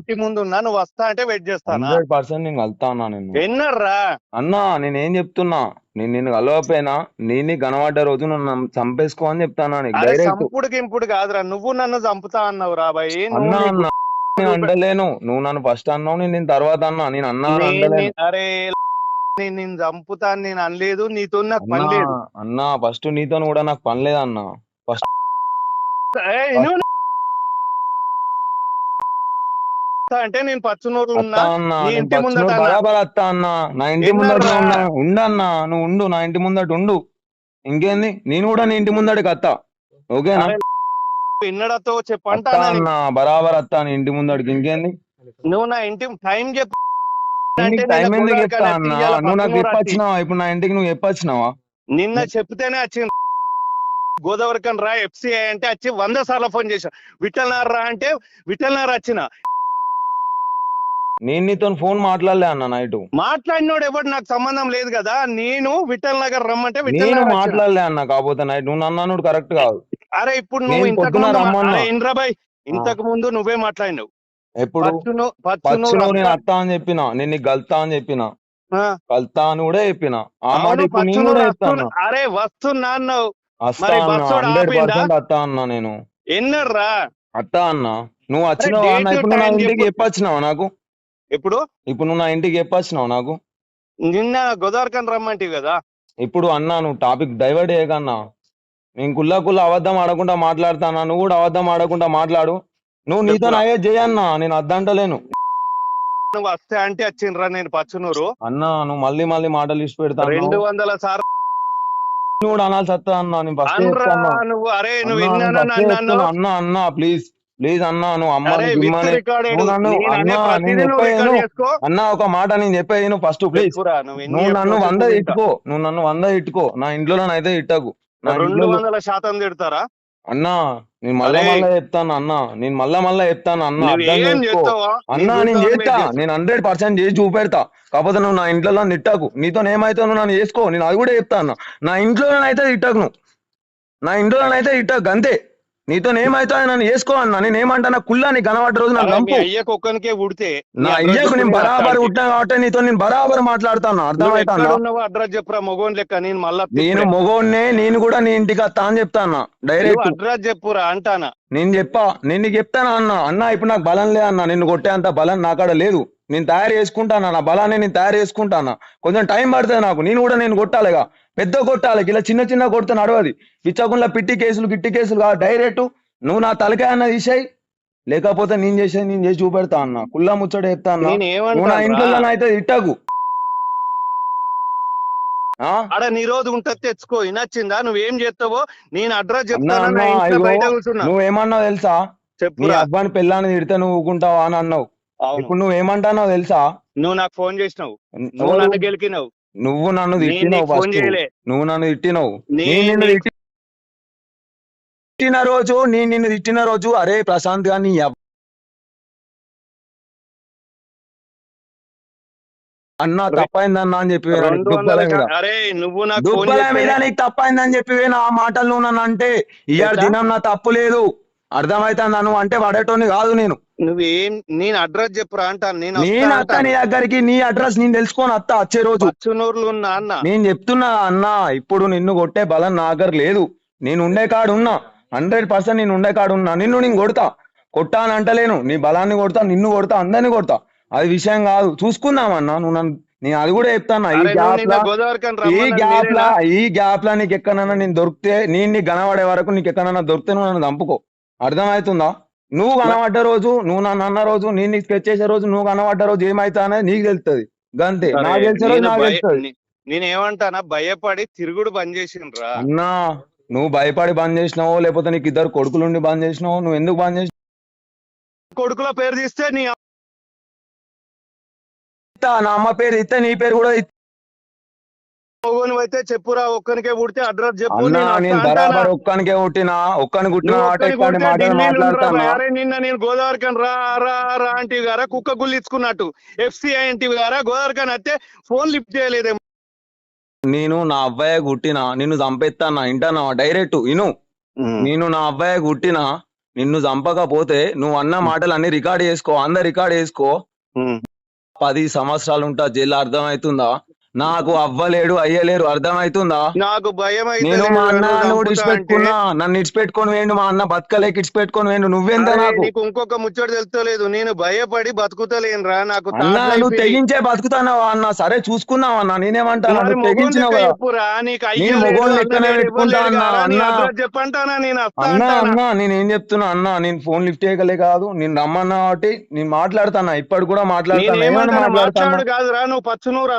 ఇంటి ముందు ఉన్నా నువ్వు వస్తా అంటే వెయిట్ చేస్తానా హండ్రెడ్ పర్సెంట్ నేను కలుతా అన్నా నేను అన్నా నేనేం చెప్తున్నా? నేను నిన్ను కలవకపోయినా నేను కనబడ్డ రోజు నువ్వు నన్ను చంపేసుకో అని చెప్తానా నీకు అరే డైరెక్ట్ చంపుడు గింపుడు కాదురా. నువ్వు నన్ను చంపుతా అన్నావు రా బాయ్. అన్నా అన్నా నేను అంటలేను నువ్వు నన్ను ఫస్ట్ అన్నావు నేను నేను తర్వాత అన్నా. నేను అన్నా అని అంటలేను అరే నేను నేను చంపుతా అని నేను అనలేదు. నీతో నాకు పని అన్నా లేదు. అన్నా ఫస్ట్ నీతో కూడా నాకు పని లేదన్నా ఏయ్, నువ్వు అంటే నేను పచ్చునూరులో ఉన్నా నీ ఇంటి ముందట. బరాబర్ అత్తా అన్నా. నా ఇంటి ఎన్నర్రా? ముందట ఉన్నా. ఉండన్నా నువ్వు ఉండు నా ఇంటి ముందట ఉండు. ఇంకేంది? నేను కూడా నీ ఇంటి ముందటికి అత్తా. ఓకేనా? విన్నడతో చెప్పంటా అన్నా బరాబర్ అత్తా నీ ఇంటి ముందటికి. ఇంకేంది? నువ్వు నా ఇంటి టైం చెప్పు. టైం ఎందుకు చెప్తా అన్నా? నువ్వు నాకు చెప్పొచ్చినావా ఇప్పుడు నా ఇంటికి నువ్వు చెప్పొచ్చినావా నిన్న చెప్తేనే వచ్చింది. గోదావరి కన్ రా ఎఫ్సిఐ అంటే వచ్చి వంద సార్లు ఫోన్ చేశా. విఠల్నార్ రా అంటే విఠల్నార్ వచ్చిన. నేను నీతో ఫోన్ మాట్లాడలే అన్న నైట్. మాట్లాడినోడు ఎవడు నాకు సంబంధం లేదు కదా నేను విఠల్ నగర్ రమ్మంటే విఠల్ నేను నగర్ వచ్చిన. మాట్లాడలే అన్న కాకపోతే నైట్ నువ్వు నన్ను కరెక్ట్ కాదు. అరే ఇప్పుడు నువ్వు నేను ఇంతకు పొద్దున ముందు రమ్మన్నా. అరే ఇంద్రాబాయ్ ఇంతకు ముందు నువ్వే మాట్లాడినావు. ఎప్పుడు? పచ్చును పచ్చును పచ్చును నేను అత్తా అని చెప్పిన నేను నీకు గల్తా అని చెప్పిన. కలుతా అని కూడా చెప్పిన. ఆ మాట అవును, ఇప్పుడు నేను పచ్చును కూడా చెప్తాను. అరే వస్తున్నా అన్నావు. వస్తా మరి అన్న బస్సోడు హండ్రెడ్ ఆపిండా? పర్సెంట్ అత్తా అన్న నేను. ఎన్నర్రా? అత్తా అన్న. నువ్వు వచ్చినావా date, అన్న ఇప్పుడు నువ్వు నా time ఇంటికి చెప్పు. చెప్పొచ్చినావా నాకు? ఇప్పుడు ఇప్పుడు నువ్వు నా ఇంటికి చెప్పొచ్చినావు నాకు? నిన్న గోదావరి కన్ రమ్మంటివి కదా. ఇప్పుడు అన్నా నువ్వు టాపిక్ డైవర్ట్ చేయకన్నా. నేను కుల్లా కుల్లా అబద్ధం ఆడకుండా మాట్లాడతానా? నువ్వు కూడా అబద్ధం ఆడకుండా మాట్లాడు. నువ్వు నీతో. అయ్యే చేయన్నా నేను అద్దంటలేను. నువ్వు వస్తే అంటే వచ్చిండ్రా నేను పచ్చునూరు. అన్నా నువ్వు మళ్ళీ మళ్ళీ మాటలు ఇచ్చి పెడతాను రెండు వందల సార్లు. నువ్వు అనాల్సి వస్తా అన్నా నేను ఫస్ట్ అనరా నువ్వు అరే నువ్వు అన్నా అన్నా ప్లీజ్ ప్లీజ్ అన్నా నువ్వు అనే అన్నా, ఒక మాట నేను చెప్పేది నువ్వు ఫస్ట్ ప్లీజ్. నువ్వు నన్ను వంద ఇట్టుకో నువ్వు నన్ను వంద ఇట్టుకో నా ఇంట్లో అయితే ఇట్టకు రెండు వందల శాతం తిడతారా? అన్నా నేను మళ్ళా. మళ్ళా చెప్తాను అన్నా. నేను మళ్ళా మళ్ళా చెప్తాను అన్న. అన్నా నేను చేస్తా. నేను హండ్రెడ్ పర్సెంట్ చేసి చూపెడతా. కాకపోతే నువ్వు నా ఇంట్లో తిట్టకు. నీతో ఏమైతే నువ్వు నన్ను చేసుకో. నేను అది కూడా చెప్తా అన్న. నా ఇంట్లో అయితే తిట్టకు నువ్వు. నా ఇంట్లో అయితే తిట్టకు అంతే. నీతో ఏమైతే నన్ను చేసుకో అన్న. నేను ఏమంటా నా కుళ్ళా నీకు కనబడ్డ రోజు నాకు నంపు అయ్యకు ఒక్కనికే ఉడితే నా అయ్యకు నేను బరాబర్ ఉంటా? కాబట్టి నీతో నేను బరాబర్ మాట్లాడతాను. అర్థమవుతా ఉన్నావు అడ్రస్ చెప్పురా మొగోన్ లెక్క. నేను మళ్ళా నేను మొగోడ్నే నేను కూడా నీ ఇంటికి వస్తా అని చెప్తాను? డైరెక్ట్ అడ్రస్ చెప్పురా అంటానా? నేను చెప్పా. నేను నీకు చెప్తానా అన్న? అన్న ఇప్పుడు నాకు బలం లే అన్న. నిన్ను కొట్టే అంత బలం నాకాడ లేదు. నేను తయారు చేసుకుంటానా? నా బలాన్ని నేను తయారు చేసుకుంటానా? కొంచెం టైం పడుతుంది నాకు. నేను కూడా నేను కొట్టాలిగా. పెద్ద కొట్టాలి. ఇలా చిన్న చిన్న కొడితే నడవది. పిచ్చకుండా పిట్టి కేసులు గిట్టి కేసులు కాదు. డైరెక్ట్ నువ్వు నా తలకాయ అన్న తీసేయి. లేకపోతే నేను చేసేది నేను చేసి చూపెడతా అన్న. కుల్లా ముచ్చట చెప్తా అన్న. నేను నువ్వు నా ఇంట్లో అయితే ఇట్టకు ఆ? ఆడ నీ రోజు ఉంటది తెచ్చుకో. వినొచ్చిందా? నువ్వేం చేస్తావో? నేను అడ్రస్ చెప్తాను నా నువ్వేమన్నావు తెలుసా? నీ చెప్పురా అబ్బాని పెళ్ళాన్ని తిడితే నువ్వు ఊకుంటావా అని అన్నావు. ఇప్పుడు నువ్వేమంటావు తెలుసా? నువ్వు నాకు ఫోన్ చేసినావు. నువ్వు? నన్ను గెలికినావు. నువ్వు నన్ను నేను తిట్టినావు ఫస్ట్ నువ్వు నన్ను తిట్టినావు. నేను నిన్ను తిట్టిన రోజు నేను నిన్ను తిట్టిన రోజు అరే ప్రశాంత్గా నీ అబ్బ- అన్న తప్పైందన్నా అని చెప్పి దుబ్బల మీద. నాకు తప్పైందని చెప్పి నా మాటలు నన్ను అంటే ఇవాళ? దినం నా తప్పు లేదు. అర్థమైతుందా నువ్వు? అంటే పడేటోని కాదు నేను. నువ్వేం నేను అడ్రస్ చెప్పురా అంటాను నేను అత్త. నీ దగ్గరికి నీ అడ్రస్ నేను తెలుసుకొని అత్త వచ్చే రోజు. ఉన్నా అన్న. నేను చెప్తున్నా అన్న ఇప్పుడు నిన్ను కొట్టే బలం నా దగ్గర లేదు. నేను ఉండే కాడు ఉన్నా. హండ్రెడ్ పర్సెంట్ నేను ఉండే కాడు ఉన్నా. నిన్ను నేను కొడతా. కొట్టా అని అంటలేను. నీ బలాన్ని కొడతా నిన్ను కొడతా అందరిని కొడతా. అది విషయం కాదు. చూసుకుందామన్నా నువ్వు నన్ను నేను అది కూడా చెప్తాను ఈ గ్యాప్ నిన్న లా ఈ గ్యాప్ లా? ఈ గ్యాప్ లా నీకు ఎక్కడైనా నేను దొరికితే నేను నీకు కనబడే వరకు నీకు ఎక్కడైనా దొరికితే నువ్వు నన్ను చంపుకో అర్థమవుతుందా? నువ్వు కనబడ్డ రోజు నువ్వు నన్ను అన్న రోజు నేను నీకు స్కెచ్ చేసే రోజు నువ్వు కనబడ్డ రోజు ఏమైతా అనేది నీకు తెలుస్తుంది. గంతే. నాకు తెలిసే రోజు నాకు తెలుస్తుంది. నే- నేను ఏమంటానా భయపడి తిరుగుడు బంద్ చేసిండ్రా. అన్నా నువ్వు భయపడి బంద్ చేసినావో లేకపోతే నీకు ఇద్దరు కొడుకులుండి బంద్ చేసినావో నువ్వు ఎందుకు బంద్ చేసినావు కొడుకుల పేరు తీస్తే నీ నా అమ్మ పేరు ఇస్తే నీ పేరు కూడా. మొగోని అయితే చెప్పురా ఒక్కనికే పుడితే అడ్రస్ చెప్పు నేను? బరాబర్ ఒక్కనికే పుట్టినా ఒక్కని పుట్టిన? అరే నిన్న నేను గోదావరి కని రా రా రా గారా కుక్క గుళ్ళు ఇచ్చుకున్నట్టు ఎఫ్సిఐ అంటే గారా గోదావరి కని అయితే ఫోన్ లిఫ్ట్ చేయలేదేమో. నేను నా అబ్బాయి కుట్టినా నిన్ను చంపేస్తానా ఇంటానా డైరెక్ట్ ఇను. నేను నా అబ్బాయి కుట్టినా నిన్ను చంపకపోతే నువ్వు అన్న మాటలు అన్ని రికార్డ్ చేసుకో అందరు రికార్డ్ చేసుకో. పది సంవత్సరాలు ఉంటా జైలు అర్థమవుతుందా నాకు అవ్వలేడు అయ్యలేరు అర్థమవుతుందా నాకు భయం నేను మా అన్న నన్ను నువ్వు చంపుతా ఇడిచిపెట్టుకున్నా నన్ను ఇడిచిపెట్టుకొని వేయండు మా అన్న బతకలేక ఇడిచిపెట్టుకొని వేయండు నువ్వెంత నాకు? నీకు ఇంకొక ముచ్చట తెలుస్తలేదు నేను భయపడి బతుకుతలేనురా నాకు నువ్వు. తెగించే బతుకుతున్నావా అన్న? సరే చూసుకుందాం అన్న? నేనేమంటాను? నువ్వు తెగించినావు? నేను? అన్న అన్న, నేను నేనేం చెప్తున్నా అన్న? నేను ఫోన్ లిఫ్ట్ చేయగలే కాదు నేను రమ్మన్నా కాబట్టి నేను మాట్లాడతానా? ఇప్పటి కూడా మాట్లాడతాను? కాదురా నువ్వు పచ్చునూరు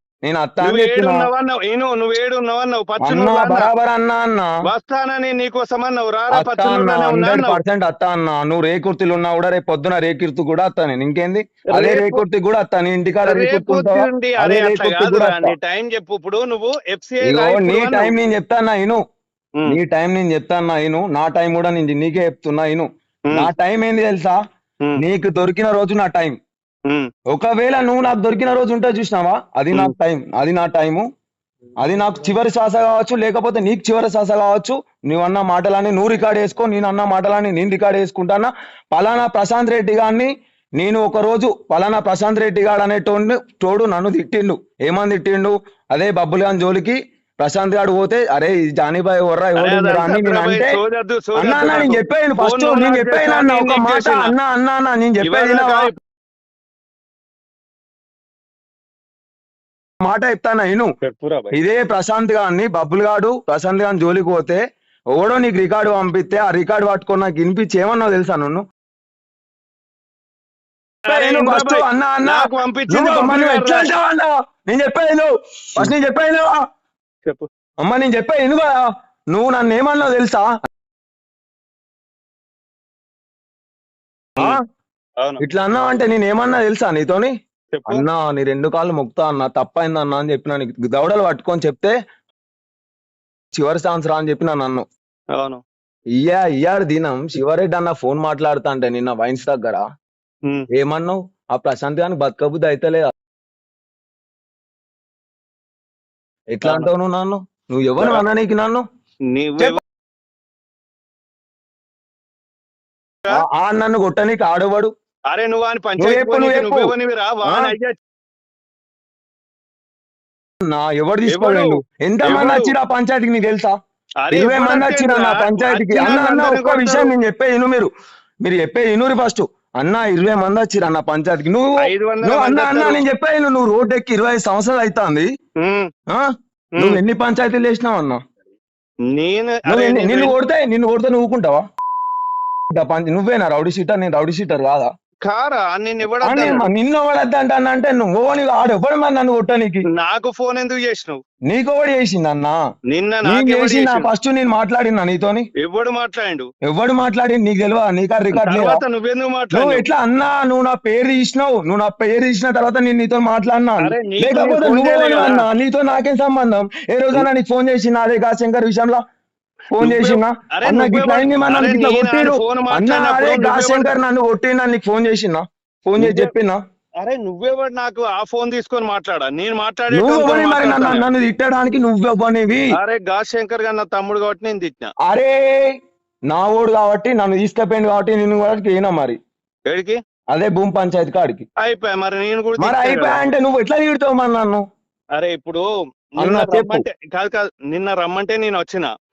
నేను అత్త అని నువ్వు ఏడు ఉన్నావన్నావు అన్నా బరాబర్ అన్నా అన్నా. వస్తానని నీకోసం అన్నావు. రారా హండ్రెడ్ పర్సెంట్ అత్త అన్న. నువ్వు రేకుర్తిలు ఉన్నా కూడా రేపు పొద్దున రేకుర్తి కూడా అత్త నేను. ఇంకేంది? అదే రేకుర్తి కూడా అత్త. నీ ఇంటికాడ రేకుర్తి అదే రేకుర్తి కూడా టైం చెప్పు. ఇప్పుడు నువ్వు ఎఫ్సిఐ నీ టైం నేను చెప్తానా ఇను నీ టైం నేను చెప్తానా ఇను నా టైం కూడా నేను నీకే చెప్తున్నా ఇను నా టైం ఏంది తెలుసా? నీకు దొరికిన రోజు నా టైం. ఒకవేళ నువ్వు నాకు దొరికిన రోజు ఉంటే చూసినావా? అది నా టైం అది నా టైము. అది నాకు చివరి శ్వాస కావచ్చు లేకపోతే నీకు చివరి శ్వాస కావచ్చు. నువ్వు అన్న మాటలని నువ్వు రికార్డ్ చేసుకో నేను అన్న మాటలని నేను రికార్డ్ చేసుకుంటానా? పలానా ప్రశాంత్ రెడ్డి గారిని నేను ఒక రోజు పలానా ప్రశాంత్ రెడ్డి గారు అనేటోడు తోడు నన్ను తిట్టిండు. ఏమని తిట్టిండు? అదే బబ్బులు గాని జోలికి ప్రశాంత్ గారు పోతే అరే ఈ జానీబాయ్ ఎవరు అని నేను అంటే అన్న అన్న నేను చెప్పాను ఫస్ట్ నేను చెప్పాను అన్న ఒక మాట అన్న అన్న అన్న నేను చెప్పేది మాట చెప్తాను నేను ఇదే ప్రశాంత్ గారిని బబ్బుల్ గాడు ప్రశాంత్ గారిని జోలికి పోతే ఎవడో నీకు రికార్డు పంపిస్తే ఆ రికార్డు పట్టుకొని నాకు వినిపించి ఏమన్నావు తెలుసా అన్న అన్న. నువ్వు నేను చెప్పాను ఫస్ట్ నేను చెప్పాను చెప్పు. అమ్మ నేను చెప్పాను నువ్వు నువ్వు నన్ను ఏమన్నావు తెలుసా? ఇట్లా అన్నావు అంటే నేను ఏమన్నా తెలుసా నీతోని? అన్నా నీ రెండు కాళ్ళు మొక్తా అన్న తప్పైంది అన్న అని చెప్పిన నీకు దవడలు పట్టుకొని చెప్తే చివరి సంవత్సరం అని చెప్పిన నన్ను. అవును. ఇయ్యా ఇయ్యాడు దినం. శివరెడ్డి అన్న ఫోన్ మాట్లాడుతా అంటే నిన్న వైన్స్ దగ్గర. ఏమన్నావు? ఆ ప్రశాంత్ గాని బతకబుద్ధి అయితే లేదా ఎట్లా. అంటావు నువ్వు నన్ను? నువ్వు ఎవరు అన్న నీకు నన్ను? ఆ నన్ను కొట్టనీకి ఆడవాడు. అరే నువ్వు అని పంచాయతీ నా ఎవడు తీసుకోలేండు ఎంత మంది? వచ్చిరా పంచాయతీకి నీకు తెలుసా? ఇరవై మంది వచ్చిన నా? పంచాయతీకి. అన్న అన్న ఒక్క విషయం. నేను చెప్పే ఇను మీరు. మీరు చెప్పే ఇనురి ఫస్ట్ అన్న ఇరవై మంది వచ్చిరు అన్న పంచాయతీకి. నువ్వు నువ్వు అన్న అన్న. నేను చెప్పే నువ్వు రోడ్ ఎక్కి ఇరవై ఐదు సంవత్సరాలు అవుతుంది నువ్వు. ఎన్ని పంచాయతీలు వేసినావు అన్న? నేను నిన్ను కొడితే నిన్ను కొడితే నువ్వు ఊరుకుంటావా ఇట్లా పంచ- నువ్వేనా రౌడీ షీటర్? నేను రౌడీ షీటర్ కాదా? కారా? నేను ఆ, ఇవ్వడం నేను మ- నిన్ను అంటే నువ్వు నీకు ఆడు ఎవడు మరి నన్ను కొట్టనీకి నాకు? ఫోన్ ఎందుకు చేసినావు? నీకు ఎవడు చేసింది అన్న? నిన్న చేసిండు? ఫస్ట్ నేను మాట్లాడినా నీతోని? ఎవడు మాట్లాడిండు? ఎవడు మాట్లాడి నీకు తెలియదా నీకా రికార్డ్ లేదా? నువ్వెందుకు నువ్వు మాట్లాడు ఎట్లా అన్నా నువ్వు నా పేరు తీసినావు. నువ్వు నా పేరు తీసిన తర్వాత నేను నీతో మాట్లాడినా? లేకపోతే నువ్వు. అన్నా నీతో నాకేం సంబంధం? ఏ రోజైనా నీకు ఫోన్ చేసిన అదే శంకర్ విషయంలో ఫోన్ చేసినా అరే అన్న గిట్లా అయింది మన అరే నేను కొట్టిరు ఫోన్ అన్న మాట్లాడినప్పుడు అదే నువ్వే శంకర్ నన్ను కొట్టినా నీకు ఫోన్ చేసినా ఫోన్ చేసి చెప్పినా అరే నువ్వెవడు నాకు ఆ ఫోన్ తీసుకొని మాట్లాడా. నేను మాట్లాడే నన్ను తిట్టడానికి నువ్వెవ్వనివి అరే గా శంకర్ గారు నా తమ్ముడు కాబట్టి నేను తిట్టిన. అరే నా ఓడు కాబట్టి నన్ను తీసుకుపోయింది కాబట్టి నిన్ను కూడా అయినా మరి. ఎడికి అదే భూమి పంచాయతీ కాడికి. అయిపోయా మరి నేను కూడా మరి అయిపోయా. అంటే నువ్వు ఎట్లా తిడతావు మరి నన్ను? అరే ఇప్పుడు నిన్న. రమ్మంటే కాదు కాదు నిన్న రమ్మంటే నేను వచ్చిన.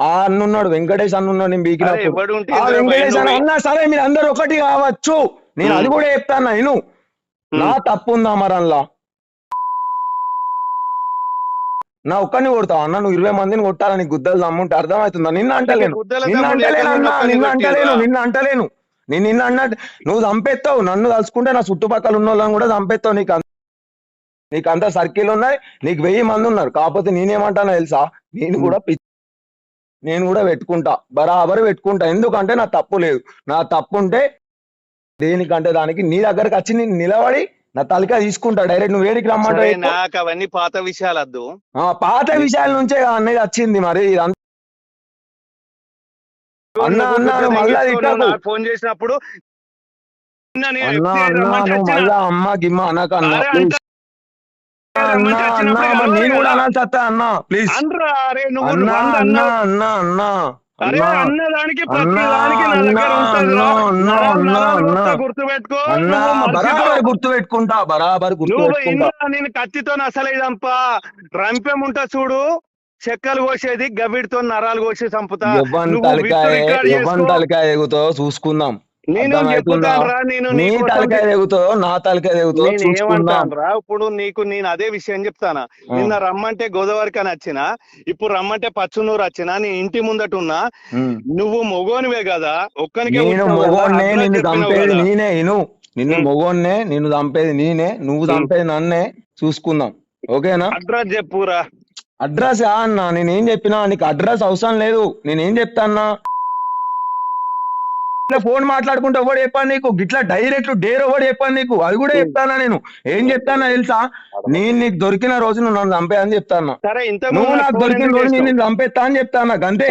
ఆ అన్న ఉన్నాడు వెంకటేష్ అన్న ఉన్నాడు నేను ఇందులో వెంకటేష్ అన్న భయం అన్నా సరే మీరు అందరు ఒకటి కావచ్చు. నేను అది కూడా చెప్తాను నేను నా తప్పు ఉందా మరల్లా నా ఒక్కరిని కొడతావు అన్న? నువ్వు ఇరవై మందిని కొట్టాలని గుద్దలు నమ్ముంటే అర్థమవుతుందా? నిన్న అంటలేను. నిన్న అంటలేను అన్న నిన్న అంటలేను? నిన్న అంటలేను. నేను నిన్న అన్నట్టు నువ్వు చంపేస్తావు. నన్ను తలుచుకుంటే నా చుట్టుపక్కల ఉన్న వాళ్ళని కూడా చంపేస్తావు నీకు అంత- నీకు అంత సర్కిల్ ఉన్నాయి. నీకు వెయ్యి మంది ఉన్నారు. కాకపోతే నేనేమంటానో తెలుసా? నేను కూడా పిచ్చి నేను కూడా పెట్టుకుంటా. బరాబర్ పెట్టుకుంటా. ఎందుకంటే నా తప్పు లేదు. నా తప్పు ఉంటే దేనికంటే దానికి నీ దగ్గరకు వచ్చి నేను నిలబడి నా తలక తీసుకుంటా. డైరెక్ట్ నువ్వు వేడికి రమ్మంటే నాకు అవన్నీ పాత విషయాలు వద్దు. పాత విషయాల నుంచే అన్నది వచ్చింది మరి. ఇదంతా అన్న, మళ్ళా ఫోన్ చేసినప్పుడు అన్నా. మళ్ళా అమ్మ గిమ్మ అనకన్నా అరే ప్లీజ్ అంట- అన్నా రమ్మంటే అన్నా వచ్చినప్పుడే మరి నేను కూడా అన్నా ప్లీజ్ అన్నా అన్నా. అన్నా. అన్నా అన్నా అన్నదానికి. బరాబర్ గుర్తు పెట్టుకుంటా బరాబర్ నేను కత్తితో అసలే చంపా రంపెం ఉంటా చూడు చెక్కలు కోసేది గవిడితో నరాలు కోసి చంపుతా. ఎవ్వని తలకాయ ఎవ్వని ఎగుతావు చూసుకుందాం. నేను నీ తలకాయ నా ఇప్పుడు నీకు నేను అదే విషయం చెప్తానా. నిన్న రమ్మంటే గోదావరికి అని వచ్చిన ఇప్పుడు రమ్మంటే పచ్చునూరు వచ్చిన నీ ఇంటి ముందట ఉన్నా. నువ్వు మొగోనివే కదా ఒక్కనికే నేను మొగోన్నే నిన్ను చంపేది. నేనే ఇను నిన్ను. మొగోన్నే నిన్ను చంపేది నేనే నువ్వు. చంపేది నన్నే చూసుకుందాం ఓకేనా అడ్రస్ చెప్పురా అడ్రస్ ఆ అన్న నేనేం చెప్పినా నీకు అడ్రస్ అవసరం లేదు నేనేం చెప్తా అన్నా ఇట్లా ఫోన్ మాట్లాడుకుంటే ఎవడు చెప్పాను నీకు? గిట్లా డైరెక్ట్ డేర్ ఎవడు చెప్పాను నీకు? అది కూడా చెప్తానా నేను? ఏం చెప్తానా తెలుసా? నేను నీకు దొరికిన రోజు నువ్వు నన్ను చంపే అని చెప్తాను నువ్వు నాకు దొరికిన రోజు నేను చంపేస్తా అని చెప్తాను అంతే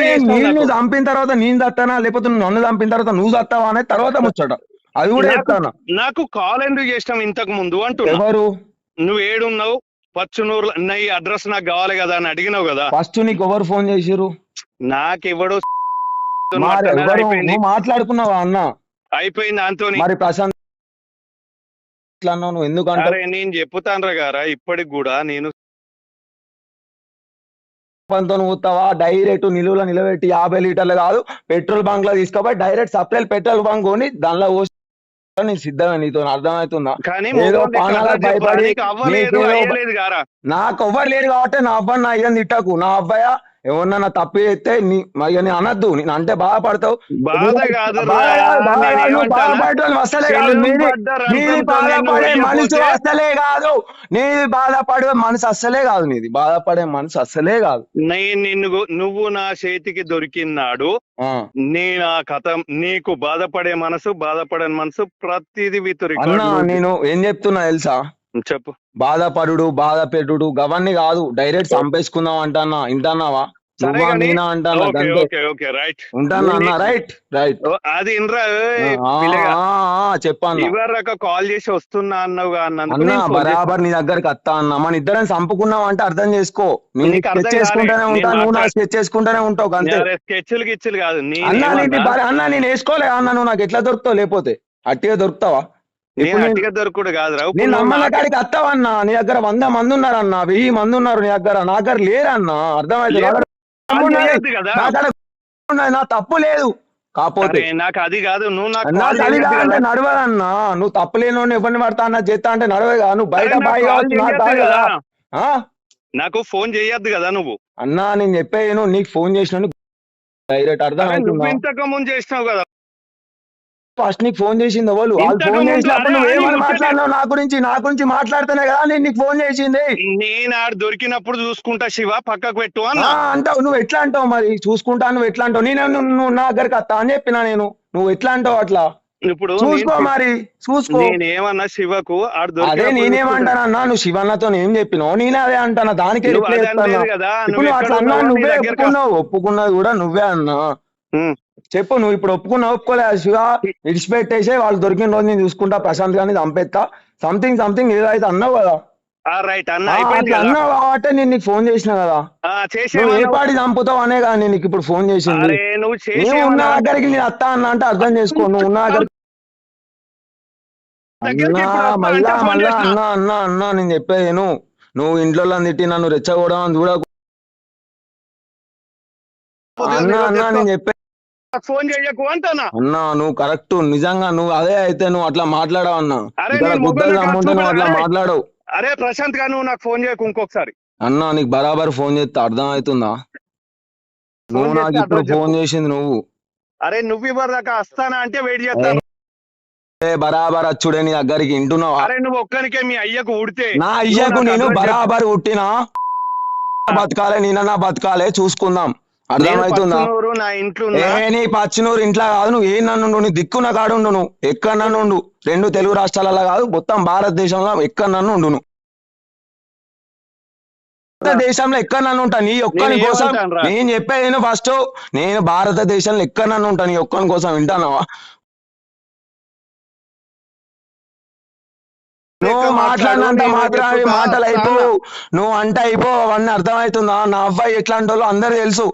చేసినావు నేను? చంపిన తర్వాత నేను చస్తానా? లేకపోతే నువ్వు నన్ను చంపిన తర్వాత నువ్వు చస్తావా అనేది తర్వాత ముచ్చట. అది కూడా చెప్తాను నాకు కాల్ ఎందుకు చేసినాం ఇంతకు ముందు అంటున్నా? ఎవరు? నువ్వు ఏడున్నావు? పచ్చునూరు నీ అడ్రస్ నాకు కావాలి కదా అని అడిగినావు కదా? ఫస్ట్ నీకు ఎవరు ఫోన్ చేసిరు నాకెవడో నువ్వు మాట్లాడుకున్నావా అన్న? అయిపోయింది దాంతో మరి ప్రశాంత్ నువ్వు ఎందుకంటే నేను చెప్పుతాను గారా ఇప్పటికి కూడా నేను పంతో ఊతావా? డైరెక్ట్ నిలువలో నిలబెట్టి యాభై లీటర్లు కాదు పెట్రోల్ బంక్లో తీసుకోపోయి డైరెక్ట్ సప్లై పెట్రోల్ బంక్ కొని దానిలో నేను సిద్ధమే నీతో అర్థమవుతుందా? కానీ ఏదో పానాలకు భయపడి నీకు ఎవ్వరు లేరు కాబట్టి నా అబ్బాయి నా అయ్యని తిట్టకు. నా అబ్బాయ ఎవరన్నా నా తప్పు చేస్తే నీ మరి నేను అనద్దు. నేను అంటే బాధపడతావు. బాధపడటం అసలే కాదు నీది బాధపడే మనసు అస్సలే కాదు. నీది బాధపడే మనసు అస్సలే కాదు నీది. బాధపడే మనసు అస్సలే కాదు. నేను నిన్ను నువ్వు నా చేతికి దొరికినాడు. నేను ఆ కథ నీకు బాధపడే మనసు బాధపడే మనసు ప్రతిది విత్ అన్న రికార్డ్ నేను ఏం చెప్తున్నా తెలుసా? చెప్పు. బాధపడుడు బాధ పెట్టుడు గవన్నీ కాదు డైరెక్ట్ చంపేసుకుందాం అంటానా ఇంటన్నావా? నువ్వా నేనా అంటానా ఉంటానా అన్న? Right right. అది ఇవరక కాల్ చేసి వస్తున్నా అన్నావు అన్న నేను బరాబర్ నీ దగ్గరికి వస్తా అన్న. మన ఇద్దరం చంపుకున్నాం అంటే అర్థం చేసుకో. నేను స్కెచ్ చేసుకుంటానే. ఉంటా నేను నువ్వు నా స్కెచ్ చేసుకుంటానే ఉంటావు అంతే. స్కెచ్లు గిచ్చులు కాదు నేను అన్న? బర- అన్న నేను వేసుకోలే అన్న నువ్వు నాకు ఎట్లా దొరుకుతావు లేకపోతే? అట్టిగా దొరుకుతావా? దొరకడు కాదురా. ఇప్పుడు నేను నాకు- కాడికి వస్తావన్న నీ దగ్గర వంద మంది ఉన్నారన్న వెయ్యి మంది ఉన్నారు నీ దగ్గర. నా దగ్గర లేరన్న. అర్థమైతే నా కదా తప్పు లేదు. కాకపోతే నాకు అది కాదు. నువ్వు నాకు చేయొద్దు అంటే కదా. నడవదన్నా. నువ్వు తప్పులేని ఎవరిని పడతా అన్న చేస్తా అంటే నడవేగా నువ్వు బయట బాయి నాకు కాదు. కదా. కదా ఫోన్ చేయొద్దు కదా నువ్వు. అన్నా నేను చెప్పేది నువ్వు నీకు ఫోన్ చేసిన డైరెక్ట్ అర్థం ఇంతకు ముందు చేసినావు కదా. ఫస్ట్ నీకు ఫోన్ చేసింది వాళ్ళు ఇంతకు ఫోన్ చేసినప్పుడు నువ్వు ఏమని మాట్లాడినావు? నా గురించి నా గురించి మాట్లాడితేనే కదా నేను నీకు ఫోన్ చేసింది. నేను ఆడ దొరికినప్పుడు చూసుకుంటా శివ పక్కకు పెట్టు అంటావు. నువ్వు ఎట్లా అంటావు మరి? చూసుకుంటా నువ్వు ఎట్లా అంటావు? నేను నువ్వు నా దగ్గరికి వస్తా అని చెప్పినా నేను. నువ్వు ఎట్లా అంటావు అట్లా? ఇప్పుడు చూసుకో మరి. చూసుకో. నేనేమన్నా శివకు ఆడ అదే నేనేమంటానన్నా నువ్వు శివన్నతో ఏం చెప్పినావు? నేనే అదే అంటానా? దానికే రిప్లై ఇస్తాను? ఇప్పుడు అట్లా అన్నా నువ్వే ఒప్పుకున్నావు ఒప్పుకున్నది కూడా నువ్వే అన్నా. చెప్పు నువ్వు ఇప్పుడు ఒప్పుకున్నావు ఒప్పుకోలే శివ. విడిచిపెట్టేసే వాళ్ళు దొరికిన రోజు నేను చూసుకుంటా ప్రశాంత్ గారిని చంపేస్తా సంథింగ్ సంథింగ్ ఏదైతే అన్నావు కదా. రైట్ అన్న అన్నావు కాబట్టి నేను నీకు ఫోన్ చేసిన కదా. నువ్వు ఏ పాటి చంపుతావు అనే కదా నేను నీకు ఇప్పుడు ఫోన్ చేసింది. నువ్వు ఉన్న దగ్గరికి నేను వస్తా అన్నా అంటే అర్థం చేసుకో నువ్వు ఉన్న వస్తా మళ్ళా మళ్ళా. అన్నా అన్నా అన్నా నేను చెప్పేది. నువ్వు ఇంట్లో తిట్టి నన్ను రెచ్చగొడడం అని చూడకు. అన్నా అన్నా నేను చెప్పే ఫోన్ చేయకు అంటానా? అన్నా నువ్వు కరెక్ట్. నిజంగా నువ్వు అదే అయితే నువ్వు అట్లా మాట్లాడవు అన్నా. నువ్వు అట్లా. మాట్లాడవు. అరే ప్రశాంత్గా నువ్వు నాకు ఫోన్ చేయకు ఇంకొకసారి. అన్న నీకు బరాబర్ ఫోన్ చేస్తే అర్థం అవుతుందా నువ్వు నాకు ఇప్పుడు ఫోన్. చేసింది నువ్వు. అరే నువ్వు ఇవ్వరు దాకా వస్తానా అంటే వెయిట్ చేస్తాను బరాబర్ అచ్చుడే నీ దగ్గరికి వింటున్నావా? అరే నువ్వు ఒక్కనికే మీ అయ్యకు ఉడితే నా అయ్యకు నేను బరాబర్ పుట్టినా? బతకాలే నేనన్నా బతకాలే చూసుకుందాం. అర్థమవుతుందా నా పచ్చినూరు ఇంట్లో కాదు నువ్వు ఏ నన్ను నీ దిక్కు నా కాడు నువ్వు. ఎక్కడ నన్ను ఉండు? రెండు తెలుగు రాష్ట్రాలలో కాదు మొత్తం భారతదేశంలో ఎక్కడ నన్ను ఉండు భారతదేశంలో ఎక్కడ నన్ను ఉంటా? నీ ఒక్కని కోసం? నేను చెప్పేది ఫస్ట్ నేను భారతదేశంలో ఎక్కడ నన్ను ఉంటా? నీ ఒక్కని కోసం వింటానావా నువ్వు మాట్లాడు, మాట్లాడినంత చెప్తా, మాటలు అయిపో. నువ్వు అంట అయిపో అవన్నీ అర్థమవుతుందా? నా అబ్బాయి ఎట్లాంటి వాళ్ళు అందరు తెలుసు.